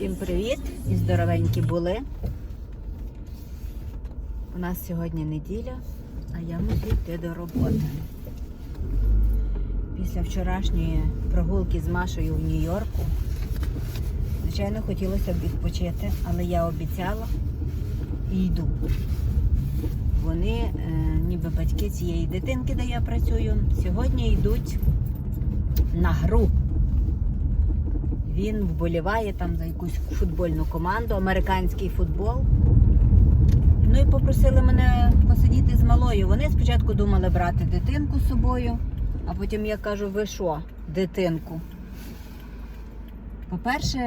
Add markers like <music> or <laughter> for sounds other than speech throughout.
Всім привіт і здоровенькі були. У нас сьогодні неділя, а я мушу йти до роботи. Після вчорашньої прогулки з Машею в Нью-Йорку. Звичайно, хотілося б відпочити, але я обіцяла і йду. Вони, е, ніби батьки цієї дитинки, де я працюю, сьогодні йдуть на гру. Він вболіває там за якусь футбольну команду, американський футбол. Ну і попросили мене посидіти з малою. Вони спочатку думали брати дитинку з собою, а потім я кажу, ви що, дитинку? По-перше,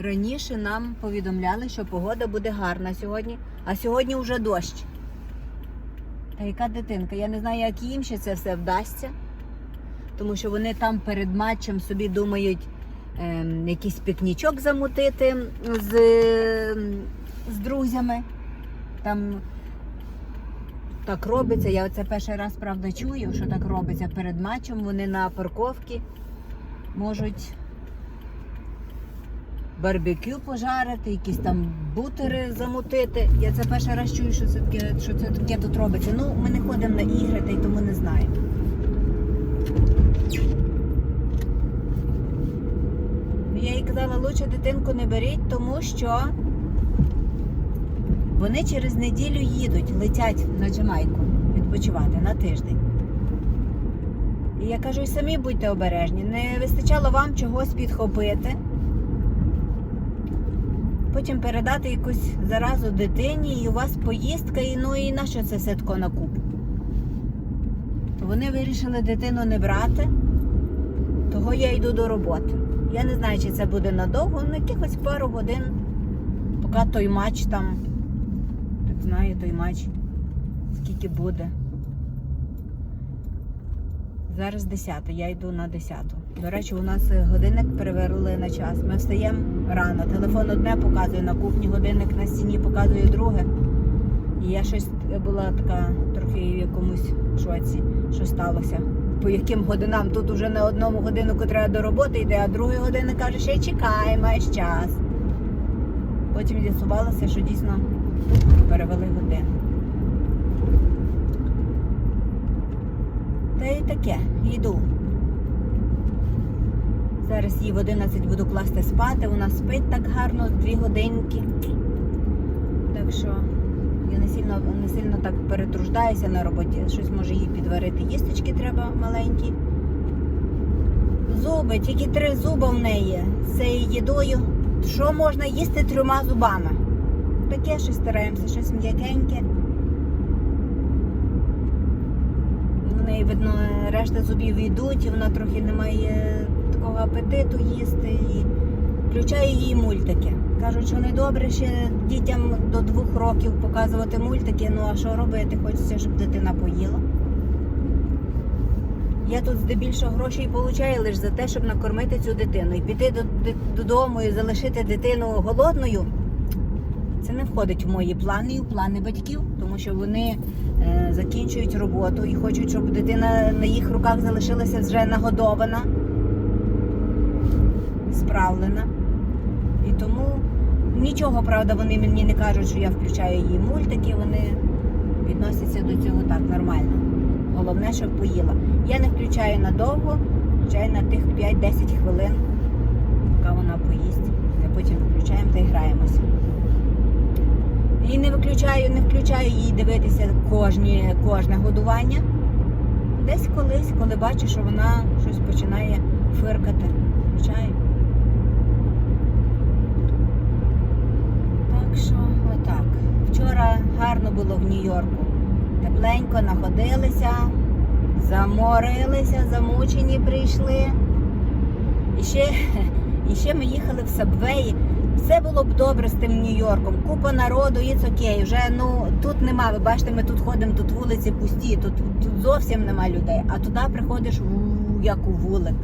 раніше нам повідомляли, що погода буде гарна сьогодні, а сьогодні вже дощ. Та яка дитинка? Я не знаю, як їм ще це все вдасться тому що вони там перед матчем собі думають ем, якийсь пікнічок замутити з, ем, з друзями. Там так робиться. Я це перший раз правда чую, що так робиться перед матчем. Вони на парковці можуть барбекю пожарити, якісь там бутери замутити. Я це перший раз чую, що це таке, що це таке тут робиться. Ну, ми не ходимо на ігри, та й тому не знаємо. Я їй казала, лучше дитинку не беріть, тому що вони через неділю їдуть, летять на Джамайку відпочивати на тиждень. І я кажу, і самі будьте обережні, не вистачало вам чогось підхопити, потім передати якусь заразу дитині, і у вас поїздка, і ну і на що це все тако на купу? То вони вирішили дитину не брати, того я йду до роботи. Я не знаю, чи це буде надовго, на якихось пару годин, поки той матч там, так знаю, той матч, скільки буде. Зараз 10, я йду на 10. До речі, у нас годинник перевернули на час. Ми встаємо рано. Телефон одне показує на кухні, годинник на стіні показує друге. І я щось була така трохи в якомусь шоці, що сталося. По яким годинам тут уже на одному годиннику треба до роботи йде, а другий годинник каже, ще чекай, маєш час. Потім з'ясувалося, що дійсно перевели годину. Та й таке, йду. Зараз її в 11 буду класти спати, вона спить так гарно, дві годинки. Так що я не сильно, не сильно так перетруждаюся на роботі. Щось може їй підварити. Їсточки треба маленькі. Зуби, тільки три зуби в неї з цією їдою. Що можна їсти трьома зубами? Таке щось стараємося, щось м'якеньке. В неї, видно, решта зубів йдуть, і вона трохи не має такого апетиту їсти. І включаю їй мультики. Кажуть, що не добре ще дітям до двох років показувати мультики. Ну а що робити? Хочеться, щоб дитина поїла. Я тут здебільшого грошей получаю лише за те, щоб накормити цю дитину. І піти додому і залишити дитину голодною. Це не входить в мої плани і в плани батьків, тому що вони е, закінчують роботу і хочуть, щоб дитина на їх руках залишилася вже нагодована, справлена. І тому нічого, правда, вони мені не кажуть, що я включаю її мультики, вони відносяться до цього так нормально. Головне, щоб поїла. Я не включаю надовго, включаю на тих 5-10 хвилин, поки вона поїсть. А потім виключаємо та граємося. І не виключаю, не включаю їй дивитися кожні, кожне годування. Десь колись, коли бачу, що вона щось починає фиркати, включаю. Так що, отак. Вчора гарно було в Нью-Йорку. Тепленько находилися, заморилися, замучені прийшли. І ще, <laughs> і ще ми їхали в Сабвеї. Все було б добре з тим Нью-Йорком. Купа народу, і окей. Вже ну тут нема. Ви бачите, ми тут ходимо, тут вулиці пусті, тут, тут зовсім нема людей. А туди приходиш у, як у вулик.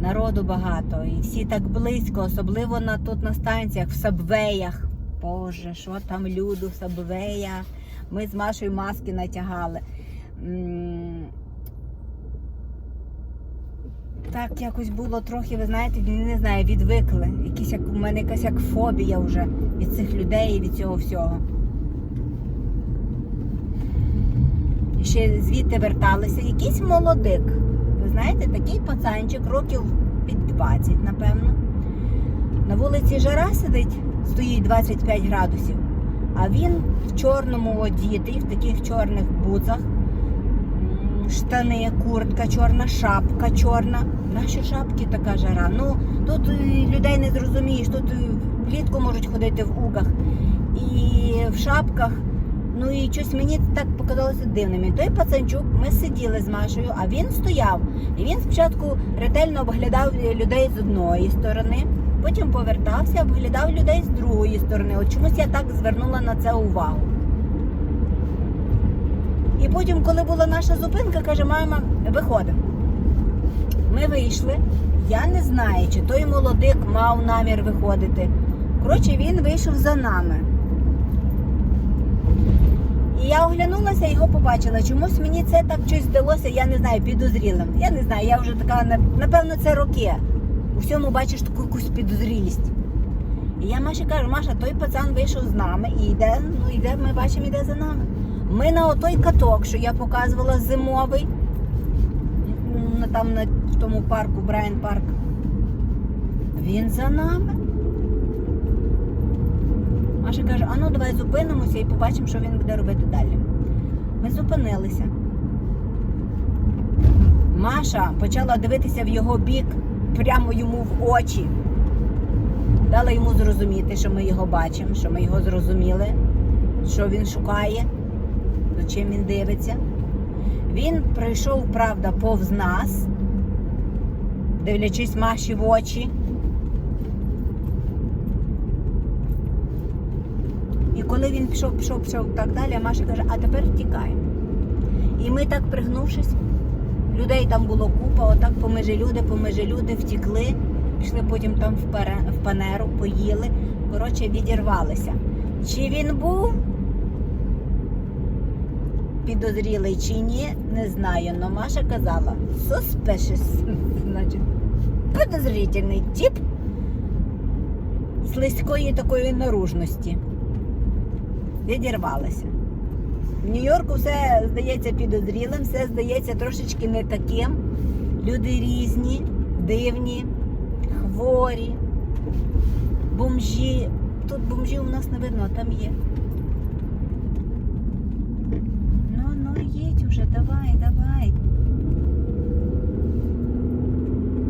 Народу багато. І всі так близько, особливо на тут на станціях, в сабвеях. Боже, що там люду в сабвеях. Ми з Машою маски натягали. Так якось було трохи, ви знаєте, не знаю, відвикли. Якісь як у мене якась як фобія вже від цих людей і від цього всього. Ще звідти верталися. Якийсь молодик. Знаєте, такий пацанчик, років під 20, напевно. На вулиці жара сидить, стоїть 25 градусів, а він в чорному одітий, в таких чорних бузах, штани, куртка чорна, шапка чорна. Наші шапки така жара. Ну, тут е, людей не зрозумієш, тут е, влітку можуть ходити в угах і в шапках. Ну і щось мені так показалося дивним. І той пацанчук, ми сиділи з Машею, а він стояв. І він спочатку ретельно обглядав людей з одної сторони, потім повертався, обглядав людей з другої сторони. От чомусь я так звернула на це увагу. І потім, коли була наша зупинка, каже, мама, виходимо. Ми вийшли. Я не знаю, чи той молодик мав намір виходити. Коротше, він вийшов за нами. Я оглянулася, його побачила. Чомусь мені це так щось здалося, я не знаю, підозрілим. Я не знаю, я вже така, напевно, це роки. У всьому бачиш таку якусь підозрілість. І я Маші кажу, Маша, той пацан вийшов з нами і йде, ну йде, ми бачимо, йде за нами. Ми на отой каток, що я показувала зимовий, там на тому парку, Брайан Парк. Він за нами. Маша каже, а ну давай зупинимося і побачимо, що він буде робити далі. Ми зупинилися. Маша почала дивитися в його бік, прямо йому в очі. Дала йому зрозуміти, що ми його бачимо, що ми його зрозуміли, що він шукає, за чим він дивиться. Він прийшов, правда, повз нас, дивлячись Маші в очі. Коли він пішов, пішов, пішов так далі, Маша каже, а тепер втікаємо. І ми так пригнувшись, людей там було купа, отак помежі люди, помежі люди втікли, пішли потім там в, панеру, поїли, коротше, відірвалися. Чи він був підозрілий чи ні, не знаю. Но Маша казала, suspicious, <laughs> значить, підозрительний тип слизької такої наружності відірвалася. В Нью-Йорку все здається підозрілим, все здається трошечки не таким. Люди різні, дивні, хворі, бомжі. Тут бомжів у нас не видно, а там є. Ну, ну, їдь уже, давай, давай.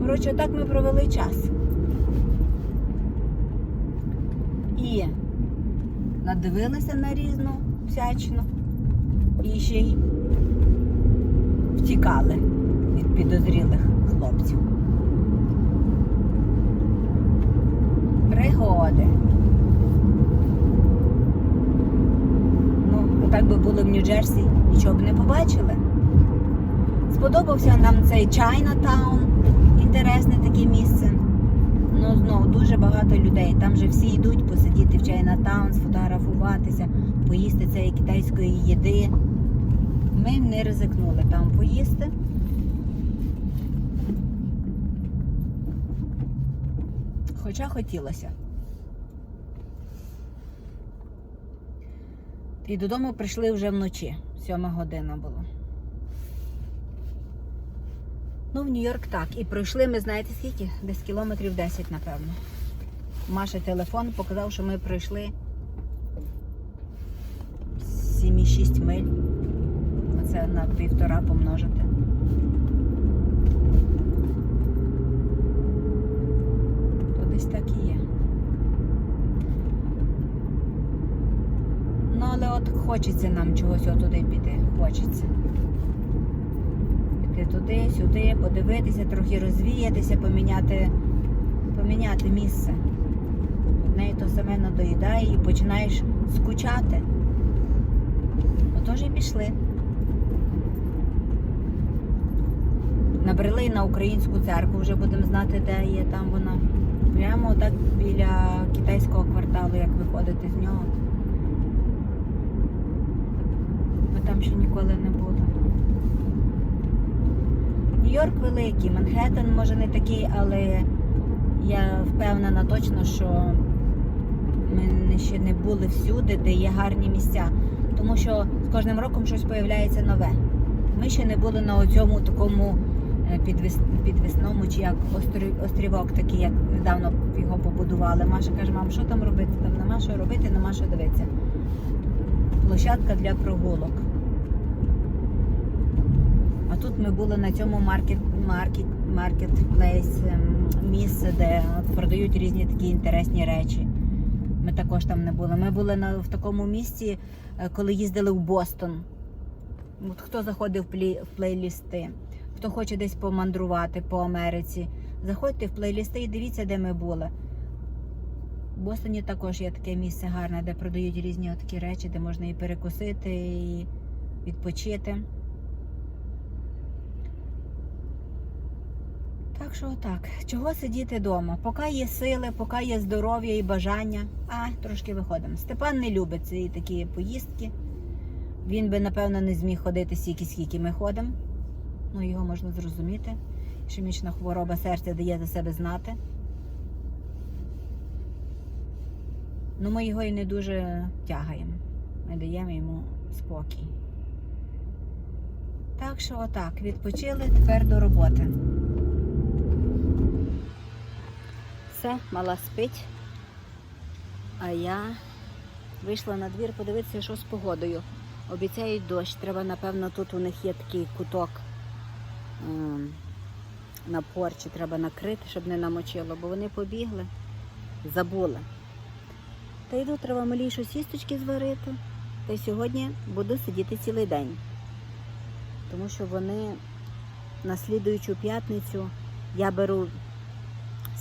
Коротше, так ми провели час. І надивилися на різну всячину і ще й втікали від підозрілих хлопців. Пригоди. Ну, так би були в Нью-Джерсі, нічого б не побачили. Сподобався нам цей Чайнатаун, інтересне таке місце. Ну, знову дуже багато людей. Там же всі йдуть посидіти в Чайнатаун, сфотографуватися, поїсти цієї китайської їди. Ми не ризикнули там поїсти. Хоча хотілося. І додому прийшли вже вночі. Сьома година було. Ну, в Нью-Йорк так. І пройшли ми, знаєте скільки? Десь кілометрів 10, напевно. Маша телефон показав, що ми пройшли 7,6 миль. Оце на півтора помножити. То десь так і є. Ну, але от хочеться нам чогось отуди піти. Хочеться піти туди, сюди, подивитися, трохи розвіятися, поміняти, поміняти місце. Одне і то саме надоїдає і починаєш скучати. Отож і пішли. Набрели на українську церкву, вже будемо знати, де є там вона. Прямо так біля китайського кварталу, як виходити з нього. Ми там ще ніколи не були. Нью-Йорк великий, Манхеттен може не такий, але я впевнена точно, що ми ще не були всюди, де є гарні місця. Тому що з кожним роком щось появляється нове. Ми ще не були на цьому такому е, підвіс, підвісному, чи як острів, острівок, такий, як недавно його побудували. Маша каже, мам, що там робити? Там нема що робити, нема що дивитися. Площадка для прогулок. Тут ми були на цьому маркет, маркет, маркетплейс, ем, місце, де продають різні такі інтересні речі. Ми також там не були. Ми були на, в такому місці, е, коли їздили в Бостон. От хто заходив в плейлісти, хто хоче десь помандрувати по Америці, заходьте в плейлісти і дивіться, де ми були. В Бостоні також є таке місце гарне, де продають різні такі речі, де можна і перекусити, і відпочити. Так що отак. Чого сидіти вдома? Поки є сили, поки є здоров'я і бажання. А, трошки виходимо. Степан не любить ці такі поїздки. Він би, напевно, не зміг ходити стільки, скільки ми ходимо. Ну, його можна зрозуміти. Ішемічна хвороба серця дає за себе знати. Ну, ми його і не дуже тягаємо. Ми даємо йому спокій. Так що отак, відпочили, тепер до роботи. Все, мала спить. А я вийшла на двір подивитися, що з погодою. Обіцяють дощ. Треба, напевно, тут у них є такий куток ем, на порчі, треба накрити, щоб не намочило, бо вони побігли, забули. Та йду, треба щось сісточки зварити. Та сьогодні буду сидіти цілий день. Тому що вони на слідуючу п'ятницю я беру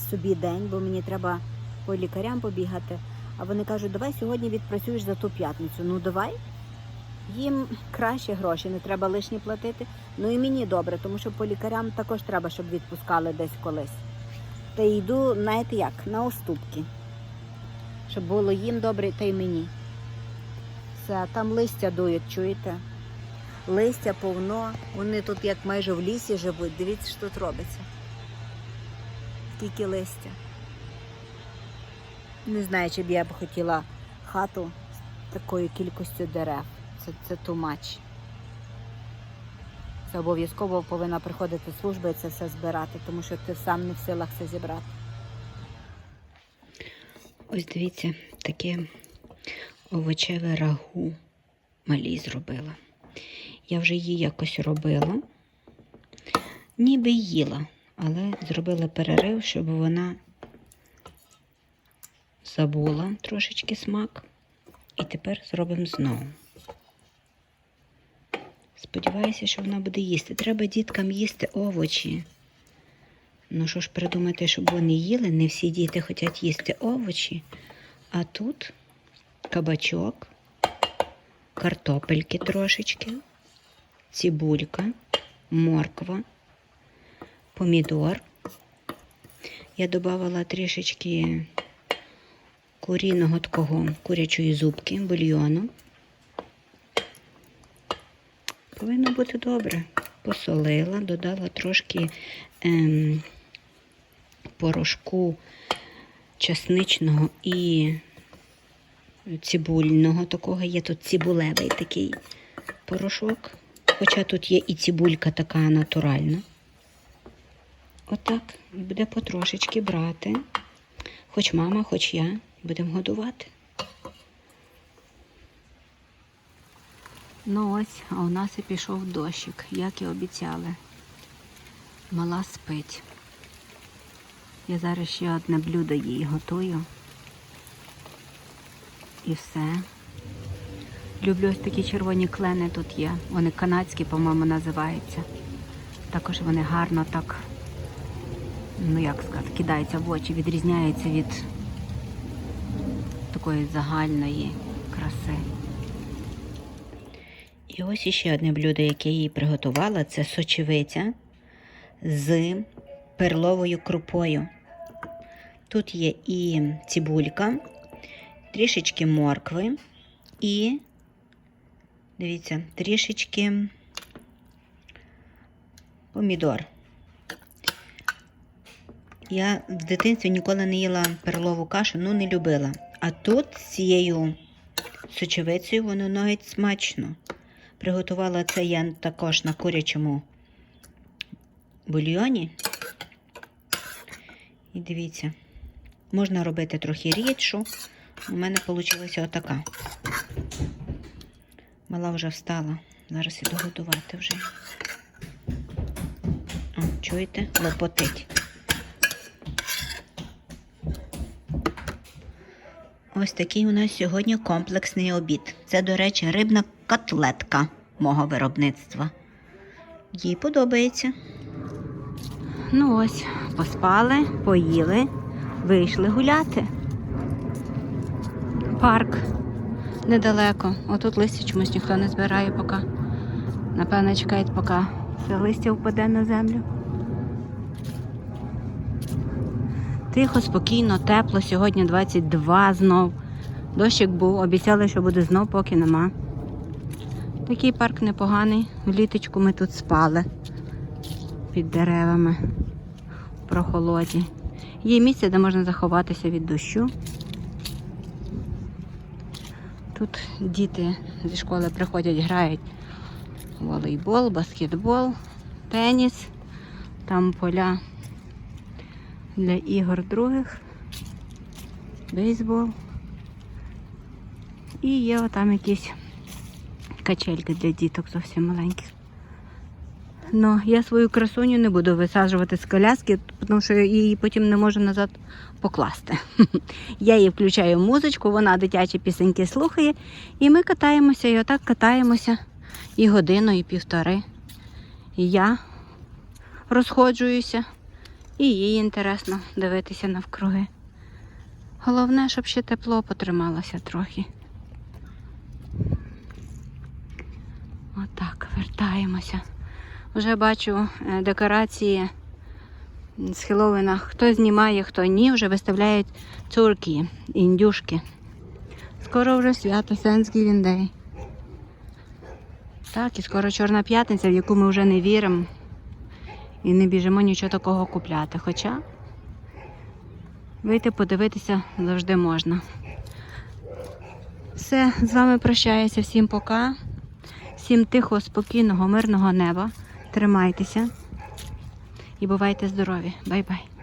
собі день, бо мені треба по лікарям побігати. А вони кажуть, давай сьогодні відпрацюєш за ту п'ятницю. Ну давай. Їм краще гроші, не треба лишні платити. Ну і мені добре, тому що по лікарям також треба, щоб відпускали десь колись. Та йду, знаєте як, на уступки. Щоб було їм добре, та й мені. Все, там листя дують, чуєте? Листя повно. Вони тут як майже в лісі живуть. Дивіться, що тут робиться. Скільки листя. Не знаю, чи б я б хотіла хату з такою кількістю дерев. Це, це much. Це обов'язково повинна приходити служба і це все збирати, тому що ти сам не в силах це зібрати. Ось дивіться, таке овочеве рагу малій зробила. Я вже її якось робила, ніби їла, але зробила перерив, щоб вона забула трошечки смак. І тепер зробимо знову. Сподіваюся, що вона буде їсти. Треба діткам їсти овочі. Ну що ж придумати, щоб вони їли? Не всі діти хочуть їсти овочі. А тут кабачок, картопельки трошечки, цибулька, морква, помідор. Я додавала трішечки куріного такого курячої зубки, бульйону. Повинно бути добре. Посолила, додала трошки ем, порошку часничного і цибульного такого. Є тут цибулевий такий порошок. Хоча тут є і цибулька така натуральна. Отак. Буде потрошечки брати. Хоч мама, хоч я. Будемо годувати. Ну ось, а у нас і пішов дощик, як і обіцяли. Мала спить. Я зараз ще одне блюдо їй готую. І все. Люблю ось такі червоні клени тут є. Вони канадські, по-моєму, називаються. Також вони гарно так, ну як сказати, кидаються в очі, відрізняються від такої загальної краси. І ось іще одне блюдо, яке я їй приготувала, це сочевиця з перловою крупою. Тут є і цибулька, трішечки моркви і, дивіться, трішечки помідор. Я в дитинстві ніколи не їла перлову кашу, ну не любила. А тут з цією сочевицею воно навіть смачно. Приготувала це я також на курячому бульйоні. І дивіться, можна робити трохи рідшу. У мене вийшла отака. Мала вже встала. Зараз іду готувати вже. О, чуєте? Лопотить. Ось такий у нас сьогодні комплексний обід. Це, до речі, рибна котлетка мого виробництва. Їй подобається. Ну ось, поспали, поїли, вийшли гуляти. Парк недалеко. Отут листя чомусь ніхто не збирає поки. Напевно, чекають, поки все листя впаде на землю. Тихо, спокійно, тепло. Сьогодні 22 знов. Дощик був, обіцяли, що буде знов, поки нема. Такий парк непоганий. В літочку ми тут спали під деревами в прохолоді. Є місце, де можна заховатися від дощу. Тут діти зі школи приходять, грають волейбол, баскетбол, теніс, там поля для ігор других, бейсбол. І є отам якісь качельки для діток зовсім маленьких. Ну, я свою красуню не буду висаджувати з коляски, тому що її потім не можу назад покласти. <laughs> Я їй включаю музичку, вона дитячі пісеньки слухає, і ми катаємося, і отак катаємося і годину, і півтори. І я розходжуюся, і їй інтересно дивитися навкруги. Головне, щоб ще тепло потрималося трохи. Отак, вертаємося. Вже бачу е, декорації з Хеллоуіна. Хто знімає, хто ні, вже виставляють цурки, індюшки. Скоро вже свято Thanksgiving Day. Так, і скоро Чорна п'ятниця, в яку ми вже не віримо і не біжимо нічого такого купляти. Хоча вийти подивитися завжди можна. Все, з вами прощаюся. Всім пока. Всім тихого, спокійного, мирного неба. Тримайтеся і бувайте здорові. Бай-бай.